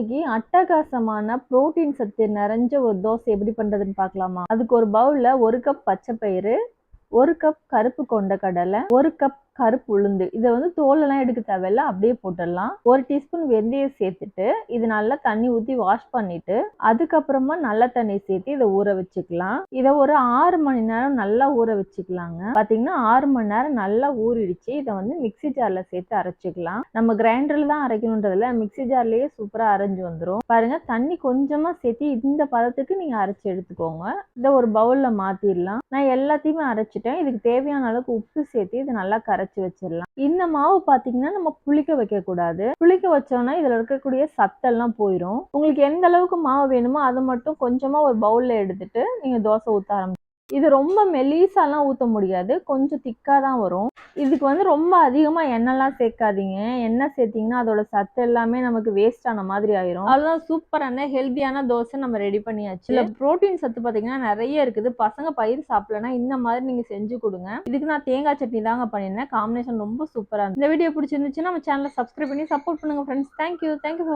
இன்னைக்கு அட்டகாசமான புரோட்டீன் சத்து நிறைஞ்ச ஒரு தோசை எப்படி பண்றதுன்னு பார்க்கலாமா? அதுக்கு ஒரு பவுல்ல ஒரு கப் பச்சை பயிறு ஒரு கப் கருப்பு கொண்ட கடலை ஒரு கப் கருப்பு உளுந்து. இதை வந்து தோலெல்லாம் எடுக்க தேவையில்ல. அப்படியே போட்டுடலாம். ஒரு டீஸ்பூன் வெந்தயம் சேர்த்துட்டு இது நல்லா தண்ணி ஊற்றி வாஷ் பண்ணிட்டு அதுக்கப்புறமா நல்ல தண்ணி சேர்த்து இதை ஊற வச்சுக்கலாம். இதை ஒரு ஆறு மணி நேரம் நல்லா ஊற வச்சுக்கலாங்க. பார்த்தீங்கன்னா ஆறு மணி நேரம் நல்லா ஊறிடுச்சு. இதை வந்து மிக்ஸி ஜாரில் சேர்த்து அரைச்சிக்கலாம். நம்ம கிரைண்டரில் தான் அரைக்கணுன்றதுல மிக்ஸி ஜார்லேயே சூப்பராக அரைஞ்சு வந்துடும் பாருங்க தண்ணி கொஞ்சமாக சேர்த்து இந்த பதத்துக்கு நீங்கள் அரைச்சி எடுத்துக்கோங்க. இதை ஒரு பவுலில் மாற்றிடலாம் நான் எல்லாத்தையுமே அரைச்சிட்டேன். இதுக்கு தேவையான அளவுக்கு உப்பு சேர்த்து இது நல்லா கரைச்சி வச்சிடலாம் இந்த மாவு பார்த்தீங்கன்னா நம்ம புளிக்க வைக்க கூடாது புளிக்க வச்சோம்னா இதில் இருக்கக்கூடிய சத்தெல்லாம் போயிடும் உங்களுக்கு எந்த அளவுக்கு மாவு வேணுமோ அதை மட்டும் கொஞ்சமாக ஒரு பவுலில் எடுத்துட்டு நீங்கள் தோசை ஊற்ற ஆரம்பிச்சு இது ரொம்ப மெலீஸாலாம் ஊற்ற முடியாது. கொஞ்சம் திக்காக தான் வரும். இதுக்கு வந்து ரொம்ப அதிகமாக எண்ணெய்லாம் சேர்க்காதீங்க. எண்ணெய் சேர்த்திங்கன்னா அதோட சத்து எல்லாமே நமக்கு வேஸ்ட் ஆன மாதிரி ஆயிரும். அதெல்லாம் சூப்பரான ஹெல்த்தியான தோசை நம்ம ரெடி பண்ணியாச்சு. இல்லை ப்ரோட்டீன் சத்து பார்த்தீங்கன்னா நிறைய இருக்குது. பசங்க பயிர் சாப்பிடலன்னா இந்த மாதிரி நீங்கள் செஞ்சு கொடுங்க. இதுக்கு நான் தேங்காய் சட்னி தாங்க பண்ணியிருந்தேன். காம்பினேஷன் ரொம்ப சூப்பராக இந்த வீடியோ பிடிச்சிருந்துச்சுன்னா நம்ம சேனலை சப்ஸ்கிரைப் பண்ணி சப்போர்ட் பண்ணுங்க ஃப்ரெண்ட்ஸ் தேங்க்யூ தேங்க்யூ